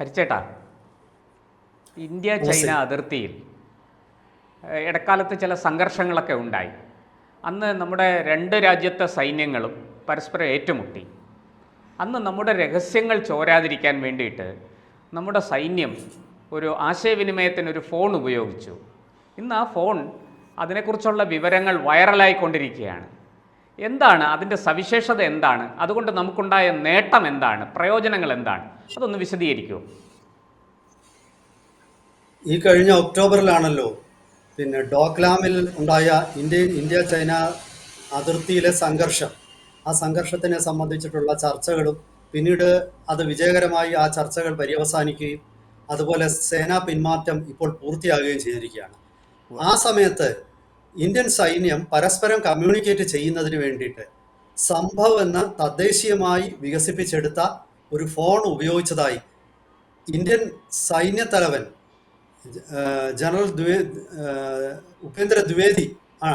ഹരിച്ചേട്ടാ India China അതിർത്തിയിൽ ഇടക്കാലത്ത് ചില സംഘർഷങ്ങളൊക്കെ ഉണ്ടായി. അന്ന് നമ്മുടെ രണ്ട് രാജ്യത്തെ സൈന്യങ്ങളും പരസ്പരം ഏറ്റുമുട്ടി. അന്ന് നമ്മുടെ രഹസ്യങ്ങൾ ചോരാതിരിക്കാൻ വേണ്ടിയിട്ട് നമ്മുടെ സൈന്യം ഒരു ആശയവിനിമയത്തിനൊരു ഫോൺ ഉപയോഗിച്ചു. ഇന്ന് ആ ഫോൺ അതിനെക്കുറിച്ചുള്ള വിവരങ്ങൾ വൈറലായിക്കൊണ്ടിരിക്കുകയാണ്. എന്താണ്? അതിന്റെ സവിശേഷത എന്താണ്? അതുകൊണ്ട് നമുക്കുണ്ടായ നേട്ടം എന്താണ്? പ്രയോജനങ്ങൾ എന്താണ്? അതൊന്ന് വിശദീകരിക്കൂ. ഈ കഴിഞ്ഞ ഒക്ടോബറിലാണല്ലോ പിന്നെ ഡോക്ലാമിൽ ഉണ്ടായ ഇന്ത്യ ഇന്ത്യ ചൈന അതിർത്തിയിലെ സംഘർഷം. ആ സംഘർഷത്തിനെ സംബന്ധിച്ചിട്ടുള്ള ചർച്ചകളും പിന്നീട് അത് വിജയകരമായി ആ ചർച്ചകൾ പര്യവസാനിക്കുകയും അതുപോലെ സേനാ പിന്മാറ്റം ഇപ്പോൾ പൂർത്തിയാകുകയും ചെയ്തിരിക്കുകയാണ്. ആ സമയത്ത് ഇന്ത്യൻ സൈന്യം പരസ്പരം കമ്മ്യൂണിക്കേറ്റ് ചെയ്യുന്നതിന് വേണ്ടിയിട്ട് സംഭവ് എന്ന തദ്ദേശീയമായി വികസിപ്പിച്ചെടുത്ത ഒരു ഫോൺ ഉപയോഗിച്ചതായി ഇന്ത്യൻ സൈന്യത്തലവൻ ജനറൽ ദ്വേ ഉപേന്ദ്ര ദ്വിവേദി ആ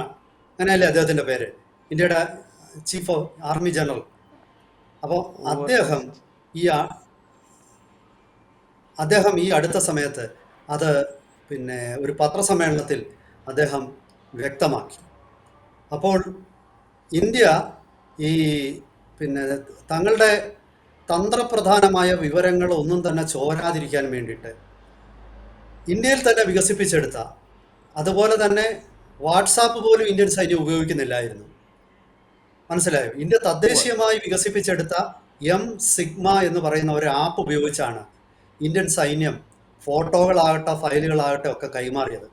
അങ്ങനെയല്ലേ അദ്ദേഹത്തിന്റെ പേര്? ഇന്ത്യയുടെ ചീഫ് ഓഫ് ആർമി ജനറൽ അപ്പോൾ അദ്ദേഹം ഈ അദ്ദേഹം ഈ അടുത്ത സമയത്ത് അത് പിന്നെ ഒരു പത്രസമ്മേളനത്തിൽ അദ്ദേഹം വ്യക്തമാക്കി. അപ്പോൾ ഇന്ത്യ ഈ പിന്നെ തങ്ങളുടെ തന്ത്രപ്രധാനമായ വിവരങ്ങൾ ഒന്നും തന്നെ ചോരാതിരിക്കാൻ വേണ്ടിയിട്ട് ഇന്ത്യയിൽ തന്നെ വികസിപ്പിച്ചെടുത്ത അതുപോലെ തന്നെ വാട്സാപ്പ് പോലും ഇന്ത്യൻ സൈന്യം ഉപയോഗിക്കുന്നില്ലായിരുന്നു. മനസ്സിലായോ? ഇന്ത്യ തദ്ദേശീയമായി വികസിപ്പിച്ചെടുത്ത എം സിഗ്മ എന്ന് പറയുന്ന ഒരു ആപ്പ് ഉപയോഗിച്ചാണ് ഇന്ത്യൻ സൈന്യം ഫോട്ടോകളാകട്ടെ ഫയലുകളാകട്ടെ ഒക്കെ കൈമാറിയത്.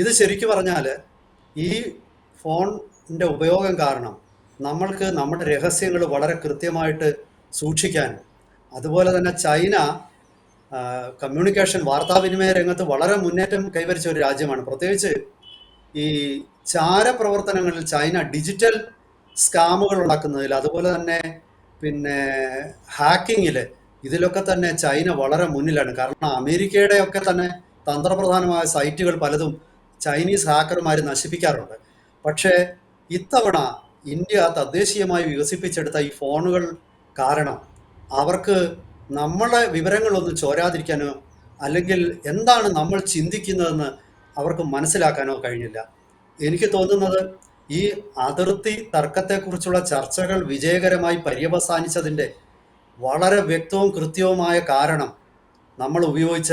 ഇത് ശരിക്കു പറഞ്ഞാൽ ഈ ഫോണിന്റെ ഉപയോഗം കാരണം നമ്മൾക്ക് നമ്മുടെ രഹസ്യങ്ങൾ വളരെ കൃത്യമായിട്ട് സൂക്ഷിക്കാൻ അതുപോലെ തന്നെ ചൈന കമ്മ്യൂണിക്കേഷൻ വാർത്താവിനിമയ രംഗത്ത് വളരെ മുന്നേറ്റം കൈവരിച്ച ഒരു രാജ്യമാണ്. പ്രത്യേകിച്ച് ഈ ചാരപ്രവർത്തനങ്ങളിൽ ചൈന ഡിജിറ്റൽ സ്കാമുകൾ ഉണ്ടാക്കുന്നതിൽ അതുപോലെ തന്നെ പിന്നെ ഹാക്കിങ്ങിൽ ഇതിലൊക്കെ തന്നെ ചൈന വളരെ മുന്നിലാണ്. കാരണം അമേരിക്കയുടെ ഒക്കെ തന്നെ തന്ത്രപ്രധാനമായ സൈറ്റുകൾ പലതും ചൈനീസ് ഹാക്കർമാർ നശിപ്പിക്കാറുണ്ട്. പക്ഷേ ഇത്തവണ ഇന്ത്യ തദ്ദേശീയമായി വികസിപ്പിച്ചെടുത്ത ഈ ഫോണുകൾ കാരണം അവർക്ക് നമ്മളെ വിവരങ്ങളൊന്നും ചോരാതിരിക്കാനോ അല്ലെങ്കിൽ എന്താണ് നമ്മൾ ചിന്തിക്കുന്നതെന്ന് അവർക്ക് മനസ്സിലാക്കാനോ കഴിഞ്ഞില്ല. എനിക്ക് തോന്നുന്നത് ഈ അതിർത്തി തർക്കത്തെക്കുറിച്ചുള്ള ചർച്ചകൾ വിജയകരമായി പര്യവസാനിച്ചതിന്റെ വളരെ വ്യക്തവും കൃത്യവുമായ കാരണം നമ്മൾ ഉപയോഗിച്ച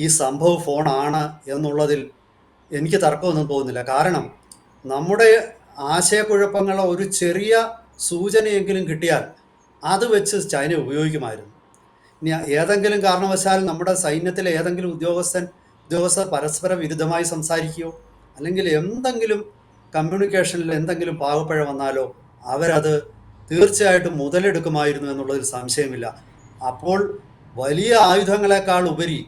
ഈ സംഭവ ഫോണാണ് എന്നുള്ളതിൽ എനിക്ക് തർക്കമൊന്നും തോന്നുന്നില്ല കാരണം നമ്മുടെ ആശയക്കുഴപ്പങ്ങൾ ഒരു ചെറിയ സൂചനയെങ്കിലും കിട്ടിയാൽ അത് വെച്ച് ചൈന ഉപയോഗിക്കുമായിരുന്നു. ഇനി ഏതെങ്കിലും കാരണവശാൽ നമ്മുടെ സൈന്യത്തിലെ ഏതെങ്കിലും ഉദ്യോഗസ്ഥൻ ഉദ്യോഗസ്ഥർ പരസ്പര വിരുദ്ധമായി സംസാരിക്കുകയോ അല്ലെങ്കിൽ എന്തെങ്കിലും കമ്മ്യൂണിക്കേഷനിൽ എന്തെങ്കിലും പാകപ്പഴ വന്നാലോ അവരത് തീർച്ചയായിട്ടും മുതലെടുക്കുമായിരുന്നു എന്നുള്ളതിൽ സംശയമില്ല. അപ്പോൾ വലിയ ആയുധങ്ങളെക്കാൾ ഉപരി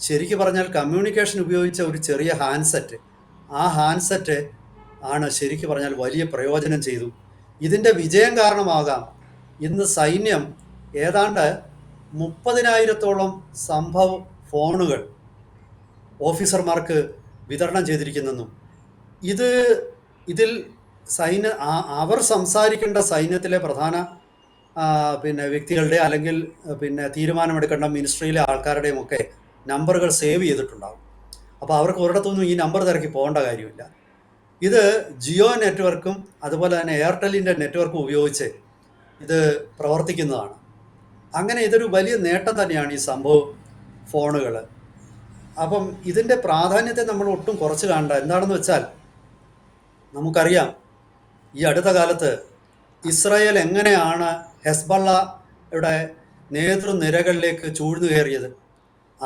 ശരിക്കു പറഞ്ഞാൽ കമ്മ്യൂണിക്കേഷൻ ഉപയോഗിച്ച ഒരു ചെറിയ ഹാൻഡ്സെറ്റ് ആ ഹാൻഡ്സെറ്റ് ആണ് ശരിക്കു പറഞ്ഞാൽ വലിയ പ്രയോജനം ചെയ്തു. ഇതിന്റെ വിജയം കാരണമാകാം. ഇന്ന് സൈന്യം ഏതാണ്ട് മുപ്പതിനായിരത്തോളം സംഭവ ഫോണുകൾ ഓഫീസർമാർക്ക് വിതരണം ചെയ്തിരിക്കുന്നെന്നും. ഇത് ഇതിൽ സൈന്യ അവർ സംസാരിക്കേണ്ട സൈന്യത്തിലെ പ്രധാന പിന്നെ വ്യക്തികളുടെ അല്ലെങ്കിൽ പിന്നെ തീരുമാനമെടുക്കേണ്ട മിനിസ്ട്രിയിലെ ആൾക്കാരുടെയും ഒക്കെ നമ്പറുകൾ സേവ് ചെയ്തിട്ടുണ്ടാകും അപ്പോൾ അവർക്ക് ഒരിടത്തൊന്നും ഈ നമ്പർ തിരക്കി പോകേണ്ട കാര്യമില്ല. ഇത് ജിയോ നെറ്റ്വർക്കും അതുപോലെ തന്നെ എയർടെല്ലിന്റെ നെറ്റ്വർക്കും ഉപയോഗിച്ച് ഇത് പ്രവർത്തിക്കുന്നതാണ്. അങ്ങനെ ഇതൊരു വലിയ നേട്ടം തന്നെയാണ് ഈ സംഭവം ഫോണുകൾ അപ്പം ഇതിന്റെ പ്രാധാന്യത്തെ നമ്മൾ ഒട്ടും കുറച്ച് കാണണ്ട. എന്താണെന്ന് വെച്ചാൽ നമുക്കറിയാം ഈ അടുത്ത കാലത്ത് ഇസ്രായേൽ എങ്ങനെയാണ് ഹെസ്ബള്ളയുടെ നേതൃനിരകളിലേക്ക് ചൂഴ്ന്നു കയറിയത്?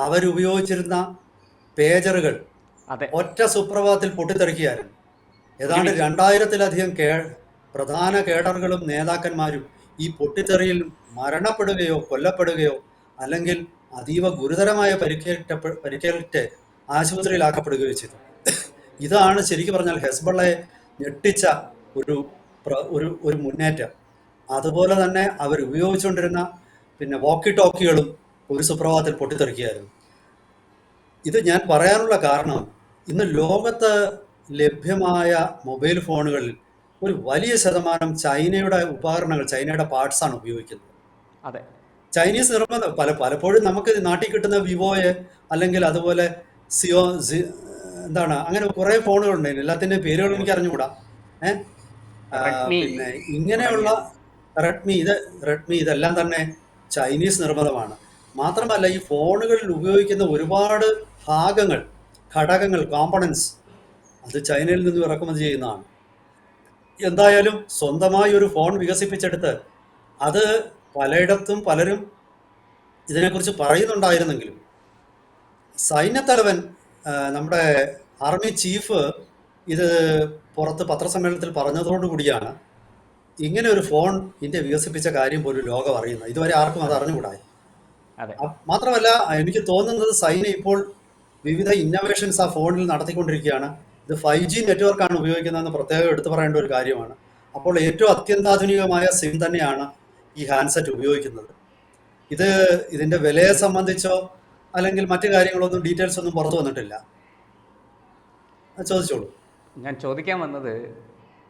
അവരുപയോഗിച്ചിരുന്ന പേജറുകൾ ഒറ്റ സുപ്രഭാതത്തിൽ പൊട്ടിത്തെറിക്കുകയായിരുന്നു. ഏതാണ്ട് രണ്ടായിരത്തിലധികം കേ പ്രധാന കേഡറുകളും നേതാക്കന്മാരും ഈ പൊട്ടിത്തെറിയിൽ മരണപ്പെടുകയോ കൊല്ലപ്പെടുകയോ അല്ലെങ്കിൽ അതീവ ഗുരുതരമായ പരിക്കേറ്റ പരിക്കേറ്റ് ആശുപത്രിയിലാക്കപ്പെടുകയോ ചെയ്തു. ഇതാണ് ശരിക്കും പറഞ്ഞാൽ ഹെസ്ബള്ളയെ ഞെട്ടിച്ച ഒരു ഒരു ഒരു മുന്നേറ്റം. അതുപോലെ തന്നെ അവർ ഉപയോഗിച്ചുകൊണ്ടിരുന്ന പിന്നെ വോക്കി ടോക്കികളും ഒരു സുപ്രഭാതത്തിൽ പൊട്ടിത്തെറിക്കുകയായിരുന്നു. ഇത് ഞാൻ പറയാനുള്ള കാരണം ഇന്ന് ലോകത്ത് ലഭ്യമായ മൊബൈൽ ഫോണുകളിൽ ഒരു വലിയ ശതമാനം ചൈനയുടെ ഉപകരണങ്ങൾ ചൈനയുടെ പാർട്സ് ആണ് ഉപയോഗിക്കുന്നത്. അതെ. ചൈനീസ് നിർമ്മിത പല പലപ്പോഴും നമുക്ക് നാട്ടിൽ കിട്ടുന്ന വിവോയെ അല്ലെങ്കിൽ അതുപോലെ സിയോ സി എന്താണ് അങ്ങനെ കുറേ ഫോണുകളുണ്ട്. എല്ലാത്തിന്റെയും പേരുകൾ എനിക്ക് അറിഞ്ഞുകൂടാ. പിന്നെ ഇങ്ങനെയുള്ള റെഡ്മി ഇത് റെഡ്മി ഇതെല്ലാം തന്നെ ചൈനീസ് നിർമ്മിതമാണ് മാത്രമല്ല ഈ ഫോണുകളിൽ ഉപയോഗിക്കുന്ന ഒരുപാട് ഭാഗങ്ങൾ ഘടകങ്ങൾ കോമ്പണൻസ് അത് ചൈനയിൽ നിന്ന് ഇറക്കുമതി ചെയ്യുന്നതാണ്. എന്തായാലും സ്വന്തമായി ഒരു ഫോൺ വികസിപ്പിച്ചെടുത്ത് അത് പലയിടത്തും പലരും ഇതിനെക്കുറിച്ച് പറയുന്നുണ്ടായിരുന്നെങ്കിലും സൈന്യത്തലവൻ നമ്മുടെ ആർമി ചീഫ് ഇത് പുറത്ത് പത്രസമ്മേളനത്തിൽ പറഞ്ഞതോടുകൂടിയാണ് ഇങ്ങനെ ഒരു ഫോൺ ഇന്ത്യ വികസിപ്പിച്ച കാര്യം പോലും ലോകം അറിയുന്നത്. ഇതുവരെ ആർക്കും അത് അറിഞ്ഞുകൂടായി. മാത്രമല്ല എനിക്ക് തോന്നുന്നത് സൈന ഇപ്പോൾ വിവിധ ഇന്നോവേഷൻസ് ആ ഫോണിൽ നടത്തിക്കൊണ്ടിരിക്കുകയാണ്. ഇത് ഫൈവ് ജി നെറ്റ്വർക്കാണ് ഉപയോഗിക്കുന്നതെന്ന് പ്രത്യേകം എടുത്തു പറയേണ്ട ഒരു കാര്യമാണ്. അപ്പോൾ ഏറ്റവും അത്യന്താധുനികമായ സിം തന്നെയാണ് ഈ ഹാൻഡ്സെറ്റ് ഉപയോഗിക്കുന്നത്. ഇത് ഇതിന്റെ വിലയെ സംബന്ധിച്ചോ അല്ലെങ്കിൽ മറ്റു കാര്യങ്ങളൊന്നും ഡീറ്റെയിൽസ് ഒന്നും പുറത്തു വന്നിട്ടില്ല. ചോദിച്ചോളൂ. ഞാൻ ചോദിക്കാൻ വന്നത്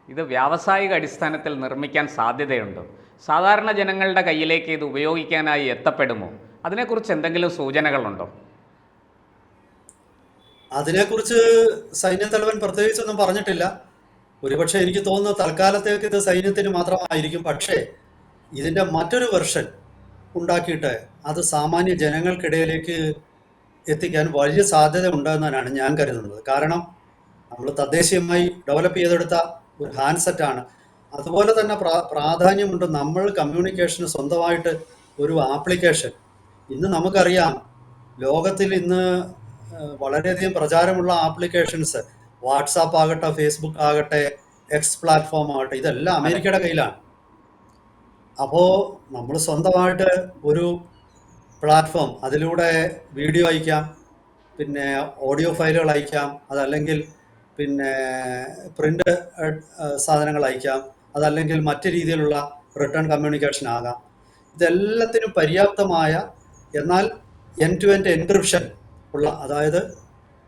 ഇത് വ്യാവസായിക അടിസ്ഥാനത്തിൽ നിർമ്മിക്കാൻ സാധ്യതയുണ്ടോ? സാധാരണ ജനങ്ങളുടെ കയ്യിലേക്ക് ഇത് ഉപയോഗിക്കാനായി എത്തപ്പെടുമോ? അതിനെക്കുറിച്ച് എന്തെങ്കിലും സൂചനകളുണ്ടോ? അതിനെക്കുറിച്ച് സൈന്യത്തലവൻ പ്രത്യേകിച്ചൊന്നും പറഞ്ഞിട്ടില്ല. ഒരുപക്ഷെ എനിക്ക് തോന്നുന്നു തൽക്കാലത്തേക്ക് ഇത് സൈന്യത്തിന് മാത്രമായിരിക്കും. പക്ഷേ ഇതിന്റെ മറ്റൊരു വെർഷൻ ഉണ്ടാക്കിയിട്ട് അത് സാമാന്യ ജനങ്ങൾക്കിടയിലേക്ക് എത്തിക്കാൻ വലിയ സാധ്യത ഉണ്ടെന്നാണ് ഞാൻ കരുതുന്നത്. കാരണം നമ്മൾ തദ്ദേശീയമായി ഡെവലപ്പ് ചെയ്തെടുത്ത ഒരു ഹാൻഡ്സെറ്റാണ് അതുപോലെ തന്നെ പ്രാ- പ്രാധാന്യമുണ്ട് നമ്മൾ കമ്മ്യൂണിക്കേഷന് സ്വന്തമായിട്ട് ഒരു ആപ്ലിക്കേഷൻ. ഇന്ന് നമുക്കറിയാം ലോകത്തിൽ ഇന്ന് വളരെയധികം പ്രചാരമുള്ള ആപ്ലിക്കേഷൻസ് വാട്സാപ്പ് ആകട്ടെ ഫേസ്ബുക്ക് ആകട്ടെ എക്സ് പ്ലാറ്റ്ഫോം ആകട്ടെ ഇതെല്ലാം അമേരിക്കയുടെ കയ്യിലാണ്. അപ്പോൾ നമ്മൾ സ്വന്തമായിട്ട് ഒരു പ്ലാറ്റ്ഫോം അതിലൂടെ വീഡിയോ അയക്കാം പിന്നെ ഓഡിയോ ഫയലുകൾ അയക്കാം അതല്ലെങ്കിൽ പിന്നെ പ്രിന്റ് സാധനങ്ങൾ അയക്കാം അതല്ലെങ്കിൽ മറ്റു രീതിയിലുള്ള റിട്ടേൺ കമ്മ്യൂണിക്കേഷൻ ആകാം. ഇതെല്ലാത്തിനും പര്യാപ്തമായ എന്നാൽ എൻ ടു എൻ എൻക്രിപ്ഷൻ ഉള്ള അതായത്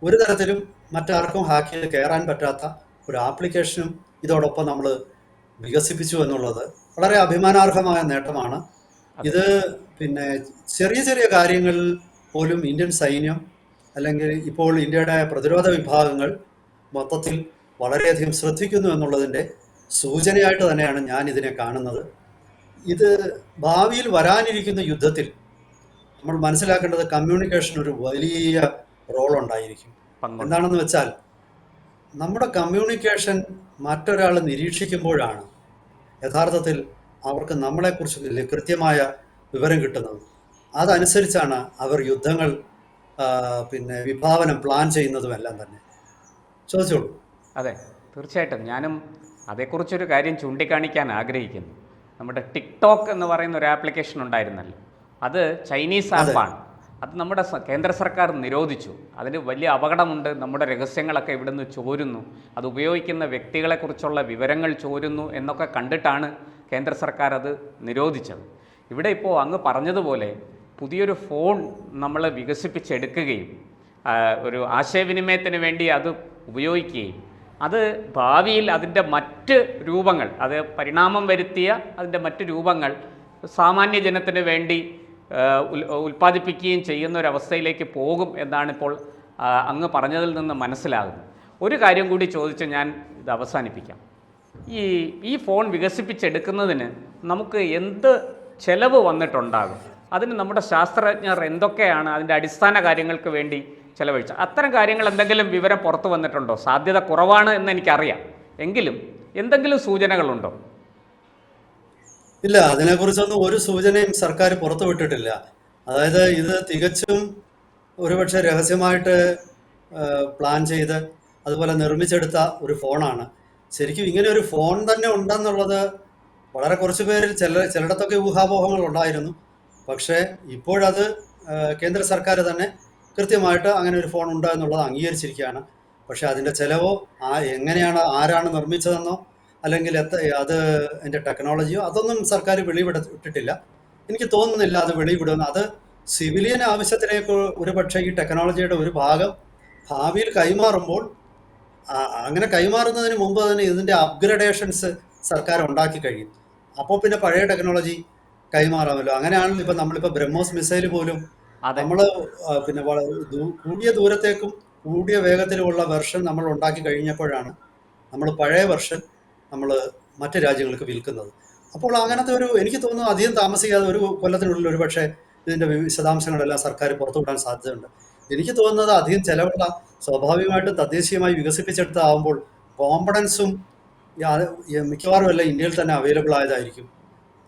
ഒരു തരത്തിലും മറ്റാർക്കും ഹാക്ക് ചെയ്ത് കയറാൻ പറ്റാത്ത ഒരു ആപ്ലിക്കേഷനും ഇതോടൊപ്പം നമ്മൾ വികസിപ്പിച്ചു എന്നുള്ളത് വളരെ അഭിമാനാർഹമായ നേട്ടമാണ്. ഇത് പിന്നെ ചെറിയ ചെറിയ കാര്യങ്ങളിൽ പോലും ഇന്ത്യൻ സൈന്യം അല്ലെങ്കിൽ ഇപ്പോൾ ഇന്ത്യയുടെ പ്രതിരോധ വിഭാഗങ്ങൾ മൊത്തത്തിൽ വളരെയധികം ശ്രദ്ധിക്കുന്നു എന്നുള്ളതിന്റെ സൂചനയായിട്ട് തന്നെയാണ് ഞാൻ ഇതിനെ കാണുന്നത്. ഇത് ഭാവിയിൽ വരാനിരിക്കുന്ന യുദ്ധത്തിൽ നമ്മൾ മനസ്സിലാക്കേണ്ടത് കമ്മ്യൂണിക്കേഷൻ ഒരു വലിയ റോൾ ഉണ്ടായിരിക്കും. എന്താണെന്ന് വെച്ചാൽ നമ്മുടെ കമ്മ്യൂണിക്കേഷൻ മറ്റൊരാൾ നിരീക്ഷിക്കുമ്പോഴാണ് യഥാർത്ഥത്തിൽ അവർക്ക് നമ്മളെക്കുറിച്ച് കൃത്യമായ വിവരം കിട്ടുന്നത്. അതനുസരിച്ചാണ് അവർ യുദ്ധങ്ങൾ പിന്നെ വിഭാവനം പ്ലാൻ ചെയ്യുന്നതും എല്ലാം തന്നെ. ചോദിച്ചോളൂ. അതെ തീർച്ചയായിട്ടും. ഞാനും അതേക്കുറിച്ചൊരു കാര്യം ചൂണ്ടിക്കാണിക്കാൻ ആഗ്രഹിക്കുന്നു. നമ്മുടെ ടിക്ടോക്ക് എന്ന് പറയുന്ന ഒരു ആപ്ലിക്കേഷൻ ഉണ്ടായിരുന്നല്ലോ. അത് ചൈനീസ്. ആപ്പാണ് അത് നമ്മുടെ കേന്ദ്ര സർക്കാർ നിരോധിച്ചു. അതിന് വലിയ അപകടമുണ്ട്. നമ്മുടെ രഹസ്യങ്ങളൊക്കെ ഇവിടുന്ന് ചോരുന്നു. അത് ഉപയോഗിക്കുന്ന വ്യക്തികളെക്കുറിച്ചുള്ള വിവരങ്ങൾ ചോരുന്നു എന്നൊക്കെ കണ്ടിട്ടാണ് കേന്ദ്ര സർക്കാർ അത് നിരോധിച്ചത്. ഇവിടെ ഇപ്പോൾ അങ്ങ് പറഞ്ഞതുപോലെ പുതിയൊരു ഫോൺ നമ്മൾ വികസിപ്പിച്ചെടുക്കുകയും ഒരു ആശയവിനിമയത്തിന് വേണ്ടി അത് ഉപയോഗിക്കുകയും അത് ഭാവിയിൽ അതിന്റെ മറ്റ് രൂപങ്ങൾ അത് പരിണാമം വരുത്തിയ അതിന്റെ മറ്റ് രൂപങ്ങൾ സാമാന്യ ജനത്തിന് വേണ്ടി ഉൽപ്പാദിപ്പിക്കുകയും ചെയ്യുന്ന ഒരവസ്ഥയിലേക്ക് പോകും എന്നാണ് ഇപ്പോൾ അങ്ങ് പറഞ്ഞതിൽ നിന്ന് മനസ്സിലാകുന്നത്. ഒരു കാര്യം കൂടി ചോദിച്ച് ഞാൻ ഇത് അവസാനിപ്പിക്കാം. ഈ ഈ ഫോൺ വികസിപ്പിച്ചെടുക്കുന്നതിന് നമുക്ക് എന്ത് ചെലവ് വന്നിട്ടുണ്ടാകും? അതിന് നമ്മുടെ ശാസ്ത്രജ്ഞർ എന്തൊക്കെയാണ് അതിന്റെ അടിസ്ഥാന കാര്യങ്ങൾക്ക് വേണ്ടി ചെലവഴിച്ചത്? അത്തരം കാര്യങ്ങൾ എന്തെങ്കിലും വിവരം പുറത്തു വന്നിട്ടുണ്ടോ? സാധ്യത കുറവാണ് എന്ന് എനിക്കറിയാം. എങ്കിലും എന്തെങ്കിലും സൂചനകളുണ്ടോ? ഇല്ല അതിനെക്കുറിച്ചൊന്നും ഒരു സൂചനയും സർക്കാർ പുറത്തുവിട്ടിട്ടില്ല അതായത് ഇത് തികച്ചും ഒരുപക്ഷെ രഹസ്യമായിട്ട് പ്ലാൻ ചെയ്ത് അതുപോലെ നിർമ്മിച്ചെടുത്ത ഒരു ഫോണാണ്. ശരിക്കും ഇങ്ങനെ ഒരു ഫോൺ തന്നെ ഉണ്ടെന്നുള്ളത് വളരെ കുറച്ച് പേരിൽ ചില ചിലയിടത്തൊക്കെ ഊഹാപോഹങ്ങൾ ഉണ്ടായിരുന്നു. പക്ഷേ ഇപ്പോഴത് കേന്ദ്ര സർക്കാർ തന്നെ കൃത്യമായിട്ട് അങ്ങനെ ഒരു ഫോൺ ഉണ്ട് എന്നുള്ളത് അംഗീകരിച്ചിരിക്കുകയാണ്. പക്ഷേ അതിന്റെ ചിലവോ ആ എങ്ങനെയാണ് ആരാണ് നിർമ്മിച്ചതെന്നോ അല്ലെങ്കിൽ അത് അതിന്റെ ടെക്നോളജിയോ അതൊന്നും സർക്കാർ വെളിവിട്ടിട്ടില്ല എനിക്ക് തോന്നുന്നില്ല അത് വെളിവിടുമെന്ന്. അത് സിവിലിയൻ ആവശ്യത്തിലേക്ക് ഒരു പക്ഷേ ഈ ടെക്നോളജിയുടെ ഒരു ഭാഗം ഭാവിയിൽ കൈമാറുമ്പോൾ അങ്ങനെ കൈമാറുന്നതിന് മുമ്പ് തന്നെ ഇതിന്റെ അപ്ഗ്രഡേഷൻസ് സർക്കാർ ഉണ്ടാക്കി കഴിയും. അപ്പോൾ പിന്നെ പഴയ ടെക്നോളജി കൈമാറാമല്ലോ. അങ്ങനെയാണല്ലോ ഇപ്പം നമ്മളിപ്പോൾ ബ്രഹ്മോസ് മിസൈൽ പോലും നമ്മൾ പിന്നെ കൂടിയ ദൂരത്തേക്കും കൂടിയ വേഗത്തിലുമുള്ള വെർഷൻ നമ്മൾ ഉണ്ടാക്കി കഴിഞ്ഞപ്പോഴാണ് നമ്മൾ പഴയ വെർഷൻ നമ്മൾ മറ്റ് രാജ്യങ്ങൾക്ക് വിൽക്കുന്നത്. അപ്പോൾ അങ്ങനത്തെ ഒരു എനിക്ക് തോന്നുന്നു അധികം താമസിക്കാതെ ഒരു കൊല്ലത്തിനുള്ളിൽ ഒരു പക്ഷേ ഇതിന്റെ വിശദാംശങ്ങളെല്ലാം സർക്കാർ പുറത്തുവിടാൻ സാധ്യതയുണ്ട്. എനിക്ക് തോന്നുന്നത് അധികം ചിലവുള്ള സ്വാഭാവികമായിട്ടും തദ്ദേശീയമായി വികസിപ്പിച്ചെടുത്താവുമ്പോൾ കോമ്പണൻസും മിക്കവാറും എല്ലാം ഇന്ത്യയിൽ തന്നെ അവൈലബിൾ ആയതായിരിക്കും.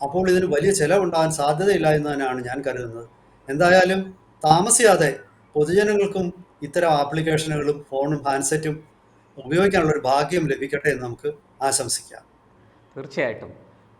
അപ്പോൾ ഇതിന് വലിയ ചിലവുണ്ടാകാൻ സാധ്യതയില്ല എന്ന് തന്നെയാണ് ഞാൻ കരുതുന്നത്. എന്തായാലും താമസിയാതെ പൊതുജനങ്ങൾക്കും ഇത്തരം ആപ്ലിക്കേഷനുകളും ഫോണും ഹാൻഡ്സെറ്റും ഉപയോഗിക്കാനുള്ള ഒരു ഭാഗ്യം ലഭിക്കട്ടെ എന്ന് നമുക്ക് ആശംസിക്കാം. തീർച്ചയായിട്ടും.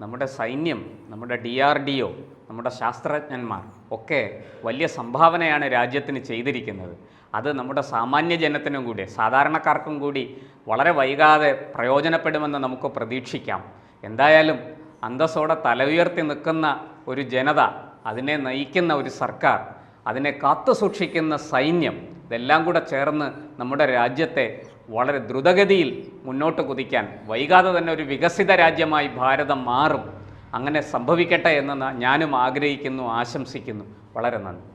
നമ്മുടെ സൈന്യം നമ്മുടെ ഡി ആർ ഡി ഒ നമ്മുടെ ശാസ്ത്രജ്ഞന്മാർ ഒക്കെ വലിയ സംഭാവനയാണ് രാജ്യത്തിന് ചെയ്തിരിക്കുന്നത്. അത് നമ്മുടെ സാമാന്യ ജനത്തിനും കൂടി സാധാരണക്കാർക്കും കൂടി വളരെ വൈകാതെ പ്രയോജനപ്പെടുമെന്ന് നമുക്ക് പ്രതീക്ഷിക്കാം. എന്തായാലും അന്തസ്സോടെ തല ഉയർത്തി നിൽക്കുന്ന ഒരു ജനത അതിനെ നയിക്കുന്ന ഒരു സർക്കാർ അതിനെ കാത്തു സൂക്ഷിക്കുന്ന സൈന്യം ഇതെല്ലാം കൂടെ ചേർന്ന് നമ്മുടെ രാജ്യത്തെ വളരെ ദ്രുതഗതിയിൽ മുന്നോട്ട് കുതിക്കാൻ വൈകാതെ തന്നെ ഒരു വികസിത രാജ്യമായി ഭാരതം മാറും. അങ്ങനെ സംഭവിക്കട്ടെ എന്ന് ഞാനും ആഗ്രഹിക്കുന്നു ആശംസിക്കുന്നു. വളരെ നന്ദി.